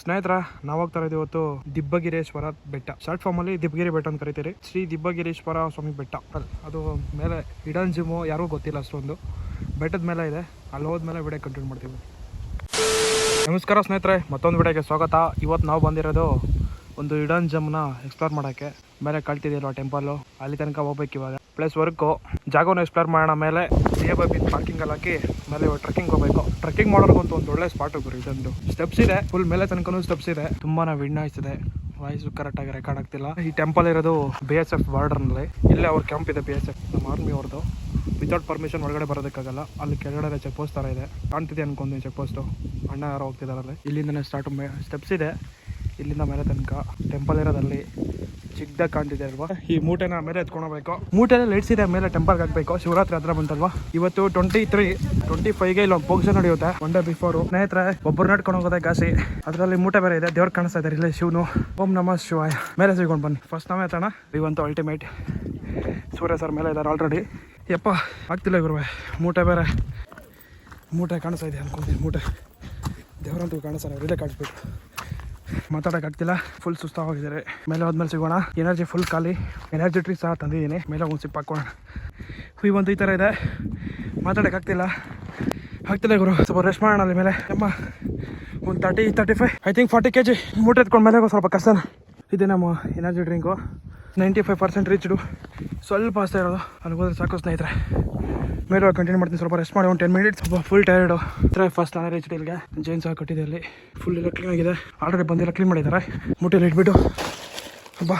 ಸ್ನೇಹಿತರ ನಾವು ಹೋಗ್ತಾ ಇವತ್ತು ದಿಬ್ಬಗಿರೇಶ್ವರ ಬೆಟ್ಟ. ಶಾರ್ಟ್ ಫಾರ್ಮ್ ಅಲ್ಲಿ ದಿಬ್ಬಗಿರಿ ಬೆಟ್ಟ ಅಂತ ಕರಿತೀರಿ. ಶ್ರೀ ದಿಬ್ಬಗಿರೇಶ್ವರ ಸ್ವಾಮಿ ಬೆಟ್ಟ. ಅದು ಮೇಲೆ ಇಡನ್ ಜಿಮ್ಮು ಯಾರಿಗೂ ಗೊತ್ತಿಲ್ಲ ಅಷ್ಟೊಂದು. ಬೆಟ್ಟದ ಮೇಲೆ ಇದೆ. ಅಲ್ಲಿ ಹೋದ್ಮೇಲೆ ವಿಡಿಯೋ ಕಂಟಿನ್ಯೂ ಮಾಡ್ತೀವಿ. ನಮಸ್ಕಾರ ಸ್ನೇಹಿತರೆ, ಮತ್ತೊಂದು ವಿಡಿಯೋಗೆ ಸ್ವಾಗತ. ಇವತ್ತು ನಾವು ಬಂದಿರೋದು ಒಂದು ಇಡನ್ ಜಮ್ನ ಎಕ್ಸ್ಪ್ಲೋರ್ ಮಾಡೋಕ್ಕೆ. ಮೇಲೆ ಕಳ್ತಿದೆಯಲ್ವ ಟೆಂಪಲ್ಲು ಅಲ್ಲಿ ತನಕ ಹೋಗ್ಬೇಕು ಇವಾಗ. ಪ್ಲಸ್ ವರ್ಕು ಜಾಗವನ್ನು ಎಕ್ಸ್ಪ್ಲೋರ್ ಮಾಡೋಣ ಮೇಲೆ ಸಿ ಬಿ ಪಾರ್ಕಿಂಗಲ್ಲಿ ಹಾಕಿ ಮೇಲೆ ಟ್ರೆಕ್ಕಿಂಗ್ ಹೋಗ್ಬೇಕು. ಟ್ರೆಕ್ಕಿಂಗ್ ಮಾಡೋರ್ಗಂತೂ ಒಂದು ಒಳ್ಳೆ ಸ್ಪಾಟ್ ಗುರು ಇದೊಂದು. ಸ್ಟೆಪ್ಸ್ ಇದೆ. ಫುಲ್ ಮೇಲೆ ತನಕನೂ ಸ್ಟೆಪ್ಸ್ ಇದೆ. ತುಂಬಾ ವಿಡ್ ವಾಯ್ಸ್ ಕರೆಕ್ಟ್ ಆಗಿ ರೆಕಾರ್ಡ್ ಆಗ್ತಿಲ್ಲ. ಈ ಟೆಂಪಲ್ ಇರೋದು ಬಿ ಎಸ್ ಎಫ್ ಬಾರ್ಡರ್ನಲ್ಲಿ ಇಲ್ಲೇ ಅವ್ರ ಕ್ಯಾಂಪ್ ಇದೆ ಬಿ ಎಸ್ ಎಫ್ ನಮ್ಮ ಆರ್ಮಿ ಅವ್ರದ್ದು ವಿತೌಟ್ ಪರ್ಮಿಷನ್ ಒಳಗಡೆ ಬರೋದಕ್ಕಾಗಲ್ಲ. ಅಲ್ಲಿ ಕೆಳಗಡೆ ಚೆಕ್ ಪೋಸ್ಟ್ ಥರ ಇದೆ. ಕಾಣ್ತಿದೆ ಅನ್ಕೊಂಡು ಚೆಕ್ ಪೋಸ್ಟು ಅಣ್ಣ ಯಾರೋ ಹೋಗ್ತಿದಾರಲ್ಲ ಇಲ್ಲಿಂದನೇ ಸ್ಟಾರ್ಟ್ ಸ್ಟೆಪ್ಸ್ ಇದೆ. ಇಲ್ಲಿಂದ ಮೇಲೆ ತನಕ ಟೆಂಪಲ್ ಇರೋದಲ್ಲಿ ಚಿಕ್ಕದಾಗಿ ಕಾಣ್ತಿದೆ ಅಲ್ವಾ? ಈ ಮೂಟೆನ ಮೇಲೆ ಎತ್ಕೊಂಡೋಗ್ಬೇಕು ಮೂಟೆನ ಲೈಟ್ಸ್ ಇದೆ ಮೇಲೆ ಟೆಂಪಲ್ಗೆ ಹಾಕ್ಬೇಕು. ಶಿವರಾತ್ರಿ ಹತ್ರ ಬಂತಲ್ವಾ? ಇವತ್ತು ಟ್ವೆಂಟಿ ತ್ರೀ ಟ್ವೆಂಟಿ ಫೈವ್ಗೆ ಇಲ್ಲೊಂದು ಫಂಕ್ಷನ್ ನಡೆಯುತ್ತೆ. ಒನ್ ಡೇ ಬಿಫೋರು ಸ್ನೇಹಿತರೆ ಒಬ್ಬರು ನಡ್ಕೊಂಡು ಹೋಗೋದೇ ಕಾಸಿ ಅದರಲ್ಲಿ ಮೂಟೆ ಬೇರೆ ಇದೆ. ದೇವ್ರು ಕಾಣಿಸ್ತಾ ಇದ್ದಾರೆ ಇಲ್ಲೇ ಶಿವನು. ಓಂ ನಮಃ ಶಿವಾಯ. ಮೇಲೆ ಸಿಗೊಂಡು ಬನ್ನಿ. ಫಸ್ಟ್ ನಾವೇ ಹತ್ತೋಣ ಇವಂತೂ ಅಲ್ಟಿಮೇಟ್ ಸೂರ್ಯ ಸರ್ ಮೇಲೆ ಇದ್ದಾರೆ ಆಲ್ರೆಡಿ ಯಪ್ಪ, ಆಗ್ತಿಲ್ಲ ಗುರುವೆ. ಮೂಟೆ ಬೇರೆ. ಮೂಟೆ ಕಾಣಿಸ್ತಾ ಇದೆ ಅನ್ಕೊಂತೀನಿ, ಮೂಟೆ. ದೇವರಂತೂ ಕಾಣಿಸ್ತಾರೆ ಅವರಿಲ್ಲೇ ಕಾಣಿಸ್ಬೇಕು ಮಾತಾಡೋಕ್ಕಾಗ್ತಿಲ್ಲ. ಫುಲ್ ಸುಸ್ತಾಗಿದ್ದಾರೆ ಮೇಲೆ ಹೋದ್ಮೇಲೆ ಸಿಗೋಣ. ಎನರ್ಜಿ ಫುಲ್ ಖಾಲಿ. ಎನರ್ಜಿ ಡ್ರಿಂಕ್ ಸಹ ತಂದಿದ್ದೀನಿ. ಮೇಲೆ ಒಂದು ಸಿಪ್ ಹಾಕೋಣ. ಹುಯ್ ಒಂದು ಈ ಥರ ಇದೆ. ಮಾತಾಡೋಕ್ಕಾಗ್ತಿಲ್ಲ. ಆಗ್ತಿಲ್ಲ ಗುರು. ಸ್ವಲ್ಪ ರೆಸ್ಟ್ ಮಾಡೋಣ ಅಲ್ಲಿ ಮೇಲೆ. ಅಮ್ಮ ಒಂದು thirty thirty five I think forty K G ಮೂಟೆ ಎತ್ಕೊಂಡು ಮೇಲೆ ಸ್ವಲ್ಪ ಕಷ್ಟ ಇದೆ ನಮ್ಮ energy drink ninety five percent reached ಸ್ವಲ್ಪ ಅಷ್ಟೇ ಇರೋದು. ಅಲ್ಲಿ ಹೋದ್ರೆ ಸಾಕು ಸ್ನೇಹಿತರೆ. ಮೇಲೆ ಕಂಟಿನ್ಯೂ ಮಾಡ್ತೀನಿ. ಸ್ವಲ್ಪ ರೆಸ್ಟ್ ಮಾಡಿ, ಒಂದು ಟೆನ್ ಮಿನಿಟ್ಸ್ ಸ್ವಲ್ಪ ಫುಲ್ ಟೈರ್ಡು ಹತ್ರ ಫಸ್ಟ್ ನಾನು ರೀಚ್ ಇಲ್ಲಿಗೆ ಜೈನ್ ಸಹ ಕಟ್ಟಿದೆ ಅಲ್ಲಿ. ಫುಲ್ ಎಲ್ಲ ಕ್ಲೀನ್ ಆಗಿದೆ. ಆಲ್ರೆಡಿ ಬಂದೆಲ್ಲ ಕ್ಲೀನ್ ಮಾಡಿದ್ದಾರೆ. ಮುಟ್ಟೆಲ್ಲಿ ಇಟ್ಬಿಟ್ಟು. ಹಬ್ಬ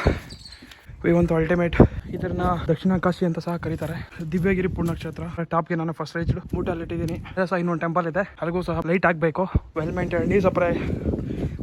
ಇವಂತು ಅಲ್ಟಿಮೇಟ್ ಇದನ್ನ ದಕ್ಷಿಣ ಕಾಶಿ ಅಂತ ಸಹ ಕರೀತಾರೆ. ದಿವ್ಯಗಿರಿ ಪುಣ್ಯಕ್ಷೇತ್ರ ಟಾಪ್ಗೆ ನಾನು ಫಸ್ಟ್ ರೈಚ್ಡು ಊಟಲ್ಲಿ ಇಟ್ಟಿದ್ದೀನಿ. ಅದೇ ಸಹ ಇನ್ನೊಂದು ಟೆಂಪಲ್ ಇದೆ. ಅಲ್ಲಿಗೂ ಸಹ ಲೈಟ್ ಆಗಬೇಕು ವೆಲ್ ಮೇಂಟೈನ್ ನೀರು ಸಪ್ಲೈ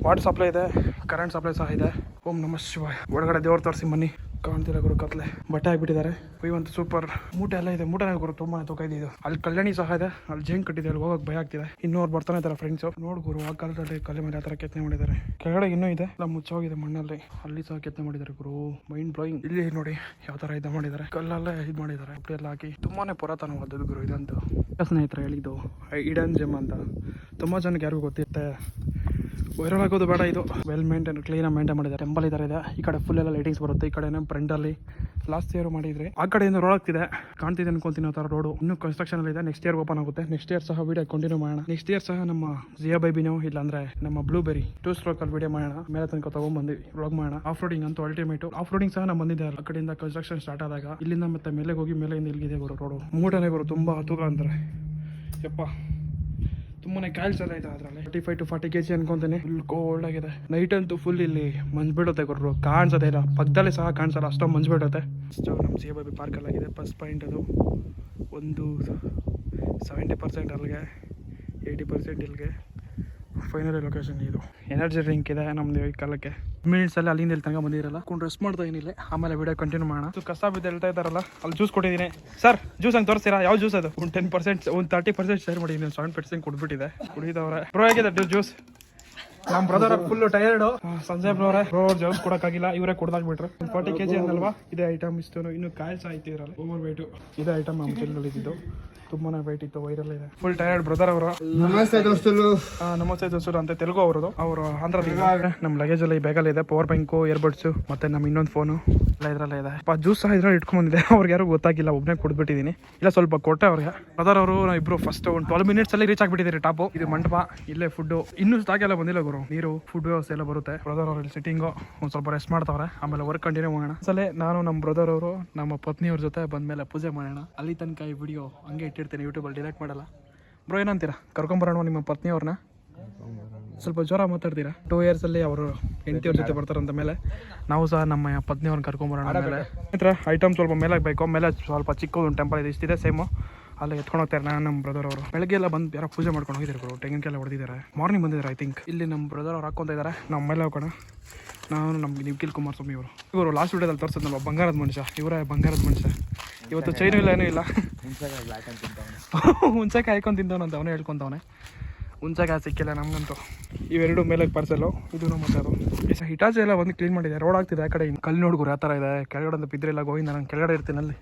ವಾಟರ್ ಸಪ್ಲೈ ಇದೆ. ಕರೆಂಟ್ ಸಪ್ಲೈ ಸಹ ಇದೆ. ಓಂ ನಮಃ ಶಿವಾಯ. ಒಳಗಡೆ ದೇವ್ರು ತೋರಿಸಿ ಬನ್ನಿ. ಕಾಣ್ತಿಲ್ಲ ಗುರು ಕತ್ಲೆ. ಬಟ್ಟೆ ಹಾಕ್ಬಿಟ್ಟಿದ್ದಾರೆ. ಒಂದು ಸೂಪರ್. ಮೂಟೆ ಎಲ್ಲ ಇದೆ. ಮೂಟೆ ಗುರು ತುಂಬಾ ತೂಕ ಇದೆ ಇದು. ಅಲ್ಲಿ ಕಲ್ಯಾಣಿ ಸಹ ಇದೆ. ಅಲ್ಲಿ ಜೇನ್ ಕಟ್ಟಿದೆ. ಅಲ್ಲಿ ಹೋಗೋಕೆ ಭಯ ಆಗ್ತಿದೆ. ಇನ್ನೂ ಅವ್ರು ಬರ್ತಾನೆ ಇದ್ದಾರೆ ಫ್ರೆಂಡ್ಸ್ ನೋಡ್ ಗುರು, ಆ ಕಾಲದಲ್ಲಿ ಕಲೆ ಮೇಲೆ ಆ ಥರ ಕೆತ್ತನೆ ಮಾಡಿದ್ದಾರೆ. ಕೆಳಗಡೆ ಇನ್ನೂ ಇದೆ. ಎಲ್ಲ ಮುಚ್ಚೋಗಿದೆ ಮಣ್ಣಲ್ಲಿ. ಅಲ್ಲಿ ಸಹ ಕೆತ್ತನೆ ಮಾಡಿದ್ದಾರೆ ಗುರು. ಮೈಂಡ್ ಬ್ಲೋಯಿಂಗ್ ಇಲ್ಲಿ ನೋಡಿ ಯಾವ ಥರ ಇದು ಮಾಡಿದ್ದಾರೆ. ಕಲ್ಲಲ್ಲೇ ಇದು ಮಾಡಿದ್ದಾರೆ. ಉಪ್ಪು ಎಲ್ಲ ಹಾಕಿ. ತುಂಬಾನೇ ಪುರಾತನವಾದದ್ದು ಗುರು ಇದಂತೂ. ಸ್ನೇಹಿತರೆ ಹೇಳಿದ್ದು ಇಡನ್ ಜಿಮ್ ಅಂತ. ತುಂಬಾ ಜನಕ್ಕೆ ಯಾರಿಗೂ ಗೊತ್ತಿರುತ್ತೆ. ವೈರಲ್ ಆಗೋದು ಬೇಡ ಇದು. ವೆಲ್ ಮೇಂಟೈನ್ ಕ್ಲೀನಾಗಿ ಮೇಂಟೈನ್ ಮಾಡಿದ್ದಾರೆ. ಟೆಂಪಲ್ ಇದ್ದಾರೆ ಇದೆ. ಈ ಕಡೆ ಫುಲ್ ಎಲ್ಲ ಲೈಟಿಂಗ್ಸ್ ಬರುತ್ತೆ. ಈ ಕಡೆನೇ ಫ್ರಂಟಲ್ಲಿ ಲಾಸ್ಟ್ ಇಯರ್ ಮಾಡಿದ್ರೆ. ಆ ಕಡೆಯಿಂದ ರೋಡ್ ಆಗ್ತಿದೆ. ಕಾಣ್ತಿದೆ ಅನ್ಕೊಂತೀನಿ ಆ ಥರ ರೋಡು ಇನ್ನೂ ಕನ್ಸ್ಟ್ರಕ್ಷನ್ ಅಲ್ಲಿ ಇದೆ. ನೆಕ್ಸ್ಟ್ ಇಯರ್ ಓಪನ್ ಆಗುತ್ತೆ. ನೆಕ್ಸ್ಟ್ ಇಯರ್ ಸಹ ವಿಡಿಯೋ ಕಂಟಿನ್ಯೂ ಮಾಡೋಣ. ನೆಕ್ಸ್ಟ್ ಇಯರ್ ಸಹ ನಮ್ಮ ಜಿಯಾ ಬೈಬಿನೋ ಇಲ್ಲ ಅಂದ್ರೆ ನಮ್ಮ ಬ್ಲೂಬೆರಿ ಟೂ ಸ್ಟ್ರೋಕ್ ಅಲ್ಲಿ ವಿಡಿಯೋ ಮಾಡೋಣ. ಮೇಲೆ ತನಕ ತಗೊಂಡ್ಬಂದ್ವಿ ವ್ಲಾಗ್ ಮಾಡೋಣ. ಆಫ್ ರೋಡಿಂಗ್ ಅಂತೂ ಅಲ್ಟಿಮೇಟ್ ಆಫ್ ರೋಡಿಂಗ್ ಸಹ ನಮ್ಮ ಬಂದಿದ್ದೆ ಆ ಕಡೆಯಿಂದ ಕನ್ಸ್ಟ್ರಕ್ಷನ್ ಸ್ಟಾರ್ಟ್ ಆದಾಗ, ಇಲ್ಲಿಂದ ಮತ್ತೆ ಮೇಲೆ ಹೋಗಿ, ಮೇಲೆಯಿಂದ ಇಲ್ಲಿಗೆ ಗುರು ರೋಡು ಮೂಟನೇ ಗುರು ತುಂಬಾ ತೂಕ ಅಂತಾರೆ ಯಪ್ಪ. ತುಂಬಾನೇ ಕಾಯಿಲ್ಸ್ ಎಲ್ಲ ಇದೆ ಅದರಲ್ಲಿ. Forty five to forty K G ಅನ್ಕೊಂತೀನಿ. ಫುಲ್ ಕೋಲ್ಡ್ ಆಗಿದೆ. ನೈಟ್ ಅಂತೂ ಫುಲ್ ಇಲ್ಲಿ ಮಂಜು ಬಿಡುತ್ತೆ ಗುರು ಕಾಣಿಸೋದೇ ಇಲ್ಲ. ಪಕ್ಕದಲ್ಲಿ ಸಹ ಕಾಣಿಸಲ್ಲ. ಅಷ್ಟೊಂದು ಮಂಜು ಬಿಡುತ್ತೆ ಅಷ್ಟು ನಮ್ಮ ಸಿ ಪಾರ್ಕ್ ಎಲ್ಲ ಆಗಿದೆ. ಫಸ್ಟ್ ಪಾಯಿಂಟ್ ಅದು. ಒಂದು ಸೆವೆಂಟಿ ಪರ್ಸೆಂಟ್ ಅಲ್ಲಿಗೆ ಏಯ್ಟಿ ಪರ್ಸೆಂಟ್ ಇಲ್ಲಿಗೆ ಫೈನಲ್ ಲೊಕೇಶನ್ ಇದು. ಎನರ್ಜಿ ಡ್ರಿಂಕ್ ಇದೆ ನಮ್ದು ಈ ಕಾಲಕ್ಕೆ. ಮಿನಿಟ್ಸ್ ಅಲ್ಲಿ ಅಲ್ಲಿಂದ ತನಕ ಬಂದಿರಲ್ಲ. ಕೊಂಡು ರೆಸ್ಟ್ ಮಾಡ್ತಾ ಏನಿಲ್ಲ ಆಮೇಲೆ ವಿಡಿಯೋ ಕಂಟಿನ್ಯೂ ಮಾಡೋಣ. ಕಸ ಬಿದ್ದು ಹೇಳ್ತಾ ಇದ್ದಾರಲ್ಲ, ಅಲ್ಲಿ ಜ್ಯೂಸ್ ಕೊಟ್ಟಿದ್ದೀನಿ. ಸರ್ ಜ್ಯೂಸ್ ಹಂಗೆ ತೋರಿಸ್ತೀರಾ? ಯಾವ ಜ್ಯೂಸ್ ಅದು? ಒಂದು ಟೆನ್ ಪರ್ಸೆಂಟ್ ಒಂದು ತರ್ಟಿ ಪರ್ಸೆಂಟ್ ಶೇರ್ ಮಾಡಿದ್ದೀನಿ ಸೆವೆನ್ ಪರ್ಸೆಂಟ್ ಕೊಟ್ಬಿಟ್ಟಿದೆ. ಕುಡಿದವ್ರೆ. ಪ್ರೊ ಆಗಿದೆ ಜ್ಯೂಸ್ ನಮ್ಮ ಬ್ರದರ್ ಫುಲ್ ಟೈರ್ಡ್ ಸಂಜಯ್ ಅವರೇ. ರೋಡ್ ಜಾಬ್ ಜ್ಯೂಸ್ ಕೊಡಕ್ಕಾಗಿಲ್ಲ. ಇವರೇ ಕೊಡ್ದಾಗ್ಬಿಟ್ರು. ಬಿಟ್ರೆ ಫಾರ್ಟಿ ಕೆಜಿ ಅಂದಲ್ವಾ ಇದೇ ಐಟಮ್ ಇಷ್ಟು ಇನ್ನು ಕಾಯ್ಸ್ ಆಯ್ತು ಇರಲ್ಲ ಓವರ್ ವೇಟ್ ಇದೇ ಐಟಮ್ ನಮ್ ಚೆಲ್ಲಲ್ಲಿ ಇದ್ದಿದ್ದು ತುಂಬಾನೇ ವೈಟ್ ಇತ್ತು ವೈರಲ್ ಇದೆ. ಫುಲ್ ಟೈರ್ಡ್ ಬ್ರದರ್ ಅವರು. ನಮಸ್ತೆ ದೋಸ್ತರು. ನಮಸ್ತೆ ದೋಸ್ತರು. ಅಂತ ತೆಲುಗು ಅವರದು. ಅವರು ಆಂಧ್ರದಿಂದ. ನಮ್ಮ ಲಗೇಜ್ ಅಲ್ಲಿ ಬ್ಯಾಗ್ ಬ್ಯಾಗಲ್ಲಿ ಇದೆ. ಪವರ್ ಬ್ಯಾಂಕು ಇಯರ್ಬಡ್ಸ್ ಮತ್ತೆ ನಮ್ ಇನ್ನೊಂದು ಫೋನ್ ಎಲ್ಲ ಇದ್ರಲ್ಲೇ ಇದೆ. ಅಪ್ಪ ಜ್ಯೂಸ್ ಸಹ ಇದ್ರಲ್ಲಿ ಇಟ್ಕೊಂಡ್ಬಂದಿದೆ ಅವ್ರಿಗೆ ಯಾರು ಗೊತ್ತಾಗಿಲ್ಲ. ಒಬ್ಬನೇ ಕೊಡ್ಬಿಟ್ಟಿದೀನಿ ಇಲ್ಲ ಸ್ವಲ್ಪ ಕೊಟ್ಟೆ ಅವ್ರಿಗೆ. ಬ್ರದರ್ ಅವರು ಇಬ್ರು ಫಸ್ಟ್ ಒಂದು ಟ್ವೆಲ್ ಮಿನಿಟ್ಸ್ ಅಲ್ಲಿ ರೀಚ್ ಆಗ್ಬಿಟ್ಟಿದ್ದೀರಿ ಟಾಪು ಇದು ಮಂಟಪ. ಇಲ್ಲೇ ಫುಡ್ ಇನ್ನೂ ಸ್ಟಾಕ್ ಎಲ್ಲ ಬಂದಿಲ್ಲ ನೀರು ಫುಡ್ ವ್ಯವಸ್ಥೆ ಎಲ್ಲ ಬರುತ್ತೆ. ಬ್ರದರ್ ಅವ್ರಲ್ಲಿ ಸಿಟ್ಟಿಂಗು ಒಂದು ಸ್ವಲ್ಪ ರೆಸ್ಟ್ ಮಾಡ್ತಾವ್ರೆ. ಆಮೇಲೆ ವರ್ಕ್ ಕಂಟಿನ್ಯೂ ಮಾಡೋಣ. ಸಲ ನಾನು ನಮ್ಮ ಬ್ರದರ್ ಅವರು ನಮ್ಮ ಪತ್ನಿಯವ್ರ ಜೊತೆ ಬಂದ್ಮೇಲೆ ಪೂಜೆ ಮಾಡೋಣ. ಅಲ್ಲಿ ತನಕ ಈ ವಿಡಿಯೋ ಹಂಗೆ ಇಟ್ಟಿರ್ತೀನಿ ಯೂಟ್ಯೂಬಲ್ಲಿ ಡಿಲೆಕ್ಟ್ ಮಾಡಲ್ಲ. ಬ್ರೋ ಏನಂತೀರಾ? ಕರ್ಕೊಂಬರೋಣ ನಿಮ್ಮ ಪತ್ನಿಯವ್ರನ್ನ. ಸ್ವಲ್ಪ ಜ್ವರ ಮಾತಾಡ್ತೀರಾ? ಟೂ ಇಯರ್ಸ್ ಅಲ್ಲಿ ಅವರು ಹೆಂಡತಿಯವ್ರ ಜೊತೆ ಬರ್ತಾರಂತ ಮೇಲೆ ನಾವು ಸಹ ನಮ್ಮ ಪತ್ನಿಯವ್ರನ್ನ ಕರ್ಕೊಂಬರೋಣ ಆಮೇಲೆ. ಐಟಮ್ ಸ್ವಲ್ಪ ಮೇಲೆ ಬೇಕು ಮೇಲೆ ಸ್ವಲ್ಪ ಚಿಕ್ಕದೊಂದು ಟೆಂಪಲ್ ಇದೆ ಇಷ್ಟಿದೆ ಸೇಮು ಅಲ್ಲಿ ಎತ್ಕೊಂಡು ಹೋಗ್ತಾರೆ ನಾನು ನಮ್ಮ ಬ್ರದರ್ ಅವರು. ಬೆಳಗ್ಗೆ ಎಲ್ಲ ಬಂದು ಯಾರೋ ಪೂಜೆ ಮಾಡ್ಕೊಂಡು ಹೋಗಿದ್ದಾರೆ ಗುರು ತೆಂಗಿನಕಾಯಿ ಹೊಡೆದಿದ್ದಾರೆ. ಮಾರ್ನಿಂಗ್ ಬಂದಿದ್ದಾರೆ ಐ ಥಿಂಕ್ ಇಲ್ಲಿ ನಮ್ಮ ಬ್ರದರ್ ಅವ್ರು ಹಾಕೊಂತ ಇದ್ದಾರೆ. ನಮ್ಮ ಮೇಲೆ ಹೋಗೋಣ ನಾನು ನಮ್ಮ ನಿಖಿಲ್ ಕುಮಾರಸ್ವಾಮಿ ಇವರು. ಇವರು ಲಾಸ್ಟ್ ವಿಡಿಯೋದಲ್ಲಿ ನಮ್ಮ ಬಂಗಾರದ ಮನುಷ್ಯ. ಇವರೇ ಬಂಗಾರದ ಮನುಷ್ಯ. ಇವತ್ತು ಚೈನು ಇಲ್ಲ ಏನೂ ಇಲ್ಲ. ಹುಂಚೆಕಾಯಿ ಹಾಯ್ಕೊಂಡು ತಿಂತವನಂತ ಅವನೇ. ಹೇಳ್ಕೊಂತವನೆ. ಹುಂಚೆಕಾಯಿ ಸಿಕ್ಕಿಲ್ಲ ನಮಗಂತೂ. ಇವೆರಡು ಮೇಲೆ ಪಾರ್ಸೆಲ್ಲು ಇದು ಮತ್ತೆ ಅದು. ಈ ಸಹ ಹಿಟಾಚಿ ಎಲ್ಲ ಬಂದು ಕ್ಲೀನ್ ಮಾಡಿದೆ. ರೋಡ್ ಆಗ್ತಿದೆ ಆ ಕಡೆ. ಕಲ್ಲು ನೋಡ್ಗುರು ಆ ಥರ ಇದೆ. ಕೆಳಗಡೆ ಅಂತ ಇಲ್ಲ ಗೋವಿಂದ ನಾನು ಕೆಳಗಡೆ ಇರ್ತೀನಿ ಅಲ್ಲಿ.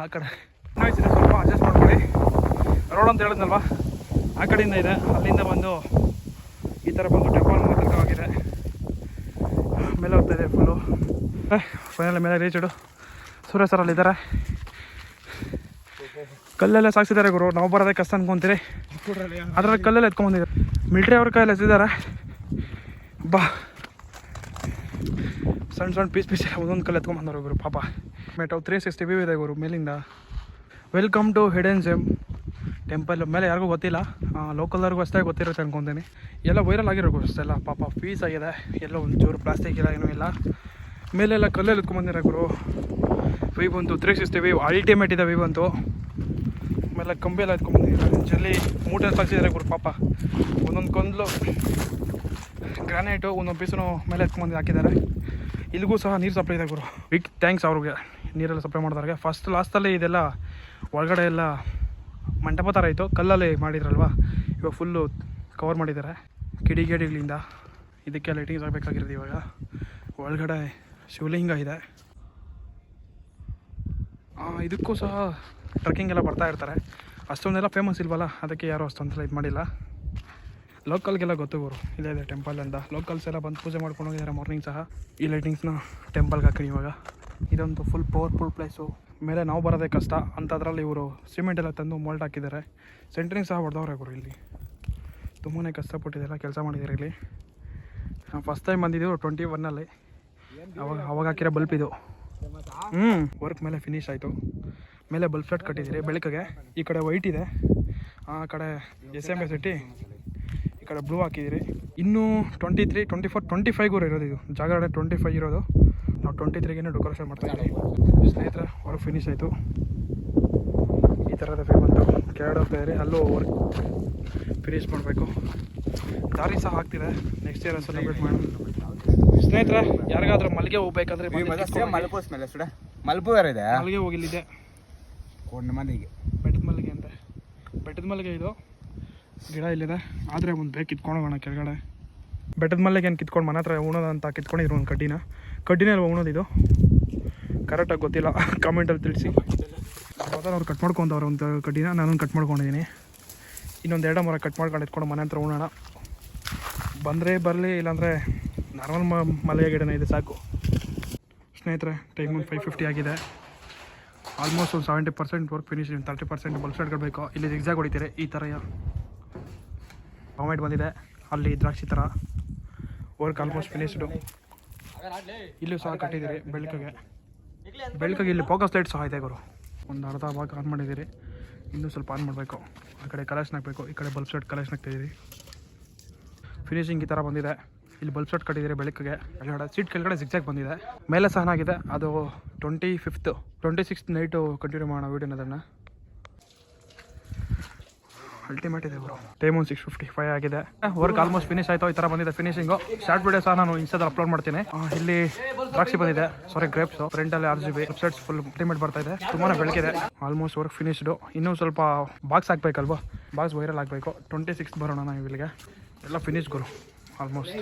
ಆ ಕಡೆ. ನೋಯ್ತಿದೆ ಸ್ವಲ್ಪ ಅಡ್ಜಸ್ಟ್ ಮಾಡ್ಕೊಳ್ಳಿ. ರೋಡ್ ಅಂತ ಹೇಳಿದ್ನಲ್ವಾ? ಆ ಕಡೆಯಿಂದ ಇದೆ. ಅಲ್ಲಿಂದ ಬಂದು ಈ ಥರ ಬಂದು ಟೆಂಪಲ್ ಮೂಲಕ ಆಗಿದೆ ಮೇಲೆ ಹೋಗ್ತಾ ಇದೆ ಫುಲ್ಲು ಫೈನಲ್ ಮೇಲೆ ರೀಚ್ ಇಡು. ಸೂರ್ಯ ಸರ್ ಅಲ್ಲಿದ್ದಾರೆ. ಕಲ್ಲೆಲ್ಲ ಸಾಕ್ಸಿದ್ದಾರೆ ಗುರು. ನಾವು ಬರೋದೇ ಕಷ್ಟ ಅನ್ಕೊಂತೀರಿ. ಅದರಲ್ಲಿ ಕಲ್ಲೆಲ್ಲ ಎತ್ಕೊಂಬಂದಿದ್ದಾರೆ ಮಿಲ್ಟ್ರಿ ಅವ್ರ ಕೈಯಲ್ಲಿ ಎತ್ತಿದ್ದಾರೆ. ಬಾ. ಸಣ್ಣ ಸಣ್ಣ ಪೀಸ್ ಪೀಸ್ ಒಂದೊಂದು ಕಲ್ಲು ಎತ್ಕೊಂಬಂದವ್ರು ಗುರು, ಪಾಪ. ಮೇಟವ್ ತ್ರೀ ಸಿಕ್ಸ್ಟಿ ವ್ಯೂ ಇದೆ ಗುರು, ಮೇಲಿಂದ. Welcome to hidden gem temple ಮೇಲೆ ಯಾರಿಗೂ ಗೊತ್ತಿಲ್ಲ ಲೋಕಲ್ದವ್ರಿಗೂ ಅಷ್ಟೇ ಗೊತ್ತಿರುತ್ತೆ ಅನ್ಕೊತೀನಿ. ಎಲ್ಲ ವೈರಲ್ ಆಗಿರೋ ಗುರು ಅಷ್ಟೆಲ್ಲ ಪಾಪ ಫೀಸ್ ಆಗಿದೆ. ಎಲ್ಲ ಒಂಚೂರು ಪ್ಲಾಸ್ಟಿಕ್ ಇಲ್ಲ, ಏನೂ ಇಲ್ಲ. ಮೇಲೆಲ್ಲ ಕಲ್ಲಲ್ಲಿ ಉತ್ಕೊಂಡ್ಬಂದಿರ ಗುರು. ವಿ ಬಂತು ತ್ರೀ ಸಿಕ್ಸ್ಟಿ ವಿ ಅಲ್ಟಿಮೇಟ್ ಇದೆ ವಿ ಬಂತು. ಆಮೇಲೆ ಕಂಬಿ ಎಲ್ಲ ಎತ್ಕೊಂಬಂದಿದ್ದಾರೆ ಜಲ್ಲಿ ಮೂಟೆ ಸಾಕ್ಸಿದ್ದಾರೆ ಗುರು, ಪಾಪ. ಒಂದೊಂದು ಕೊಂದಲು ಗ್ರಾನೈಟು ಒಂದೊಂದು ಪೀಸು ಮೇಲೆ ಎತ್ಕೊಂಬಂದು ಹಾಕಿದ್ದಾರೆ. ಇಲ್ಲಿಗೂ ಸಹ ನೀರು ಸಪ್ಲೈ ಇದೆ ಗುರು. ಬಿಗ್ ಥ್ಯಾಂಕ್ಸ್ ಅವ್ರಿಗೆ. ನೀರೆಲ್ಲ ಸಪ್ಲೈ ಮಾಡಿದವ್ರಿಗೆ. ಫಸ್ಟ್ ಲಾಸ್ಟಲ್ಲಿ ಇದೆಲ್ಲ ಒಳಗಡೆ ಎಲ್ಲ ಮಂಟಪ ಥರ ಇತ್ತು. ಕಲ್ಲಲ್ಲಿ ಮಾಡಿದ್ರಲ್ವ? ಇವಾಗ ಫುಲ್ಲು ಕವರ್ ಮಾಡಿದ್ದಾರೆ. ಕಿಡಿಗೇಡಿಗಳಿಂದ ಇದಕ್ಕೆ ಲೈಟಿಂಗ್ಸ್ ಆಗಬೇಕಾಗಿರೋದು ಇವಾಗ. ಒಳಗಡೆ ಶಿವಲಿಂಗ ಇದೆ. ಇದಕ್ಕೂ ಸಹ ಟ್ರೆಕ್ಕಿಂಗ್ ಎಲ್ಲ ಬರ್ತಾ ಇರ್ತಾರೆ. ಅಷ್ಟೊಂದೆಲ್ಲ ಫೇಮಸ್ ಇಲ್ವಲ್ಲ? ಅದಕ್ಕೆ ಯಾರು ಅಷ್ಟೊಂದೆಲ್ಲ ಇದು ಮಾಡಿಲ್ಲ. ಲೋಕಲ್ಗೆಲ್ಲ ಗೊತ್ತು ಗುರು. ಇಲ್ಲೇ ಇದೆ ಟೆಂಪಲ್ ಅಂತ. ಲೋಕಲ್ಸ್ ಎಲ್ಲ ಬಂದು ಪೂಜೆ ಮಾಡ್ಕೊಂಡು ಹೋಗಿದ್ದಾರೆ ಮಾರ್ನಿಂಗ್ ಸಹ. ಈ ಲೈಟಿಂಗ್ಸ್ನ ಟೆಂಪಲ್ಗೆ ಹಾಕಿ ಇವಾಗ. ಇದೊಂದು ಫುಲ್ ಪವರ್ಫುಲ್ ಪ್ಲೇಸು ಮೇಲೆ ನಾವು ಬರೋದೇ ಕಷ್ಟ. ಅಂಥದ್ರಲ್ಲಿ ಇವರು ಸಿಮೆಂಟ್ ಎಲ್ಲ ತಂದು ಮೋಲ್ಟ್ ಹಾಕಿದ್ದಾರೆ. ಸೆಂಟ್ರಿಂಗ್ ಸಹ ಹೊಡೆದವ್ರೆ ಗುರು ಇಲ್ಲಿ. ತುಂಬಾ ಕಷ್ಟಪಟ್ಟಿದ್ದೆಲ್ಲ ಕೆಲಸ ಮಾಡಿದ್ದಾರೆ ಇಲ್ಲಿ. ಫಸ್ಟ್ ಟೈಮ್ ಬಂದಿದ್ದೀವಿ ಟ್ವೆಂಟಿ ಒನ್ನಲ್ಲಿ ಅವಾಗ ಅವಾಗ ಹಾಕಿರೋ ಬಲ್ಪ್ ಇದು. ಹ್ಞೂ ವರ್ಕ್ ಮೇಲೆ ಫಿನಿಶ್ ಆಯಿತು. ಮೇಲೆ ಬಲ್ಪ್ ಫ್ಲಾಟ್ ಕಟ್ಟಿದ್ದೀರಿ ಬೆಳಕಿಗೆ. ಈ ಕಡೆ ವೈಟ್ ಇದೆ. ಆ ಕಡೆ ಎಸ್ ಎಂ ಎಸ್ ಇಟ್ಟು ಈ ಕಡೆ ಬ್ಲೂ ಹಾಕಿದ್ದೀರಿ. ಇನ್ನೂ twenty three twenty four twenty ಫೈವ್ಗೂ ಇರೋದು ಇದು. ಜಾಗರಣೆ ಟ್ವೆಂಟಿ ಫೈವ್ ಇರೋದು. ನಾವು ಟ್ವೆಂಟಿ ತ್ರೀಗೇನೆ ಡೆಕೋರೇಷನ್ ಮಾಡ್ತಾ ಇದ್ದೀವಿ. ಸ್ನೇಹಿತರೆ ವರ್ಕ್ ಫಿನಿಶ್ ಆಯಿತು. ಈ ಥರದ ಫೇ ಬಂತು. ಕೆರಡು ಅಲ್ಲೂ ವರ್ಕ್ ಫಿನಿಶ್ ಮಾಡಬೇಕು. ದಾರಿ ಸಹ ಆಗ್ತಿದೆ. ನೆಕ್ಸ್ಟ್ ಇಯರ್ ಸೆಲೆಬ್ರೇಟ್ ಮಾಡೋಣ. ಸ್ನೇಹಿತರೆ ಯಾರಿಗಾದ್ರೂ ಮಲ್ಲಿಗೆ ಹೋಗ್ಬೇಕಂದ್ರೆ ಬಂದು ಕಿತ್ಕೊಂಡು ಹೋಗಿ. ಮಲ್ಪು ಸ್ಮೆಲ್ ಸುಡ. ಮಲ್ಪು ಬೇರೆ ಇದೆ? ಮಲ್ಲಿಗೆ ಹೋಗಿಲ್ಲಿದೆ ಕೋಡ್ ಮಲ್ಲಿಗೆ. ಬೆಟ್ಟದ ಮಲ್ಲಿಗೆ ಅಂತೆ. ಬೆಟ್ಟದ ಮಲ್ಲಿಗೆ ಇದು. ಗಿಡ ಇಲ್ಲಿದೆ. ಆದರೆ ಒಂದು ಬೇಕು ಕಿತ್ಕೊಂಡು ಹೋಗೋಣ ಕೆಳಗಡೆ. ಬೆಟ್ಟದ ಮಲ್ಲಿಗೆ ಏನು ಕಿತ್ಕೊಂಡು ಮನೆ ಹತ್ರ ಉಣೋದಂತ ಕಿತ್ಕೊಂಡಿದ್ರು ಒಂದು ಕಡ್ಡಿನ. ಕಡ್ಡಿನೇ ಅಲ್ವಾ ಇದು? ಕರೆಕ್ಟಾಗಿ ಗೊತ್ತಿಲ್ಲ. ಕಾಮೆಂಟಲ್ಲಿ ತಿಳಿಸಿ. ಅವ್ರು ಕಟ್ ಮಾಡ್ಕೊಂತವ್ರೆ ಒಂದು ಕಡ್ಡಿನ ನಾನು ಕಟ್ ಮಾಡ್ಕೊಂಡಿದ್ದೀನಿ ಇನ್ನೊಂದು ಎರಡು ಮರ ಕಟ್ ಮಾಡ್ಕೊಂಡು ಎತ್ಕೊಂಡು ಮನೆ ಹತ್ರ ಉಣೋಣ. ಬಂದರೆ ಬರಲಿ, ಇಲ್ಲಾಂದರೆ ನಾರ್ಮಲ್ ಮ ಮಲ್ಲಿಗೆ ಗಿಡನೇ ಇದೆ ಸಾಕು. ಸ್ನೇಹಿತರೆ ಟೈಮ್ ಫೈವ್ ಫಿಫ್ಟಿ ಆಗಿದೆ. ಆಲ್ಮೋಸ್ಟ್ ಒಂದು seventy percent work finish thirty percent ಸೈಡ್ಗಳು ಬೇಕು ಇಲ್ಲಿ ಎಕ್ಸಾಕ್ ಹೊಡಿತೀರಿ, ಈ ಥರ ಕಾಮೆಂಟ್ ಬಂದಿದೆ. ಅಲ್ಲಿ ದ್ರಾಕ್ಷಿ ಥರ ವರ್ಕ್ ಆಲ್ಮೋಸ್ಟ್ ಫಿನಿಶ್ಡು ಇಲ್ಲೂ ಸಹ ಕಟ್ಟಿದ್ದೀರಿ, ಬೆಳಕಿಗೆ. ಬೆಳಕಿಗೆ ಇಲ್ಲಿ ಫೋಕಸ್ ಲೈಟ್ ಸಹ ಇದೆ ಗುರು. ಒಂದು ಅರ್ಧ ಭಾಗ ಆನ್ ಮಾಡಿದ್ದೀರಿ. ಇನ್ನೂ ಸ್ವಲ್ಪ ಆನ್ ಮಾಡಬೇಕು. ಆ ಕಡೆ ಕಲೆಕ್ಷನ್ ಹಾಕಬೇಕು. ಈ ಕಡೆ ಬಲ್ಬ್ ಸೆಟ್ ಕಲೆಕ್ಷನ್ ಹಾಕ್ತಿದ್ದೀರಿ. ಫಿನಿಶಿಂಗ್ ಈ ಥರ ಬಂದಿದೆ. ಇಲ್ಲಿ ಬಲ್ಪ್ ಸೆಟ್ ಕಟ್ಟಿದ್ದೀರಿ ಬೆಳಕಿಗೆ. ಕೆಳಗಡೆ ಸೀಟ್ ಕೆಳಗಡೆ ಸಿಕ್ಸಾಗಿ ಬಂದಿದೆ. ಮೇಲೆ ಸಹನಾಗಿದೆ ಅದು twenty fifth twenty sixth night continue ಮಾಡೋಣ ವೀಡಿಯೋನ ಅದನ್ನು. ಅಲ್ಟಿಮೇಟ್ ಇದೆ ಬ್ರೋ ಟೈಮ್ ಒಂದು ಸಿಕ್ಸ್ ಫಿಫ್ಟಿ ಫೈವ್ ಆಗಿದೆ ವರ್ಕ್ ಆಲ್ಮೋಸ್ಟ್ ಫಿನಿಶ್ ಆಯಿತು. ಈ ಥರ ಬಂದಿದೆ ಫಿನಿಶಿಂಗ್ ಶಾರ್ಟ್ ವಿಡಿಯೋ ಸಹ ನಾನು ಇನ್ಸ್ಟಾದಲ್ಲಿ ಅಪ್ಲೋಡ್ ಮಾಡ್ತೀನಿ. ಇಲ್ಲಿ ದ್ರಾಕ್ಷಿ ಬಂದಿದೆ. Sorry grapes ಫ್ರಂಟಲ್ಲಿ R G B websites full ultimate ಬರ್ತಾ ಇದೆ. ತುಂಬಾ ಬೆಳಕಿದೆ. ಆಲ್ಮೋಸ್ಟ್ ವರ್ಕ್ ಫಿನಿಶ್ಡು ಇನ್ನೂ ಸ್ವಲ್ಪ ಬಾಕ್ಸ್ ಹಾಕ್ಬೇಕಲ್ವಾ? ಬಾಕ್ಸ್ ವೈರಲ್ ಆಗಬೇಕು. ಟ್ವೆಂಟಿ ಸಿಕ್ಸ್ ಬರೋಣ ನಾವು ಇಲ್ಲಿಗೆ. ಎಲ್ಲ ಫಿನಿಶ್ ಗುರು. ಆಲ್ಮೋಸ್ಟ್